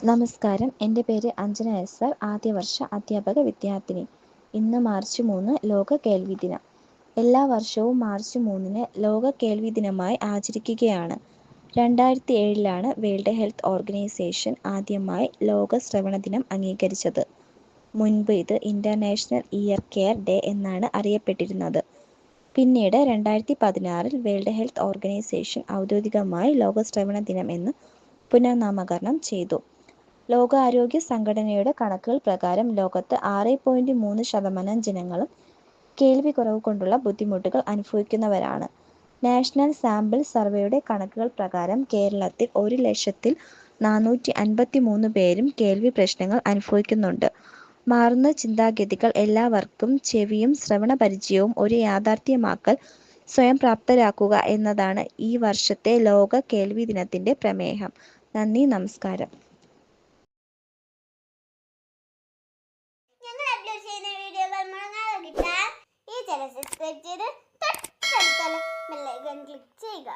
നമസ്കാരം. എന്റെ പേര് അഞ്ജന എസ് ആർ. ആദ്യ വർഷ അധ്യാപക വിദ്യാർത്ഥിനി. ഇന്ന് മാർച്ച് മൂന്ന് ലോക കേൾവി ദിനം. എല്ലാ വർഷവും മാർച്ച് മൂന്നിന് ലോക കേൾവി ദിനമായി ആചരിക്കുകയാണ്. രണ്ടായിരത്തി ഏഴിലാണ് വേൾഡ് ഹെൽത്ത് ഓർഗനൈസേഷൻ ആദ്യമായി ലോക ശ്രവണ ദിനം അംഗീകരിച്ചത്. മുൻപ് ഇത് ഇന്റർനാഷണൽ ഇയർ കെയർ ഡേ എന്നാണ് അറിയപ്പെട്ടിരുന്നത്. പിന്നീട് രണ്ടായിരത്തി പതിനാറിൽ വേൾഡ് ഹെൽത്ത് ഓർഗനൈസേഷൻ ഔദ്യോഗികമായി ലോക ശ്രവണ ദിനം എന്ന് പുനർനാമകരണം ചെയ്തു. ലോകാരോഗ്യ സംഘടനയുടെ കണക്കുകൾ പ്രകാരം ലോകത്ത് ആറ് പോയിന്റ് മൂന്ന് ശതമാനം ജനങ്ങളും കേൾവി കുറവ് കൊണ്ടുള്ള ബുദ്ധിമുട്ടുകൾ അനുഭവിക്കുന്നവരാണ്. നാഷണൽ സാമ്പിൾ സർവേയുടെ കണക്കുകൾ പ്രകാരം കേരളത്തിൽ ഒരു ലക്ഷത്തിൽ നാനൂറ്റി അൻപത്തി മൂന്ന് പേരും കേൾവി പ്രശ്നങ്ങൾ അനുഭവിക്കുന്നുണ്ട്. മാറുന്ന ചിന്താഗതികൾ എല്ലാവർക്കും ചെവിയും ശ്രവണ പരിചയവും ഒരു യാഥാർത്ഥ്യമാക്കൽ സ്വയം പ്രാപ്തരാക്കുക എന്നതാണ് ഈ വർഷത്തെ ലോക കേൾവി ദിനത്തിന്റെ പ്രമേഹം. നന്ദി നമസ്കാരം. അപ്ലോഡ് ചെയ്യുന്ന വീഡിയോകൾ മുടങ്ങാതെ കിട്ടാൻ? ഈ ചാനൽ സബ്സ്ക്രൈബ് ചെയ്ത് തൊട്ടടുത്തുള്ള ബെല്ലൈക്കൺ ക്ലിക്ക് ചെയ്യുക.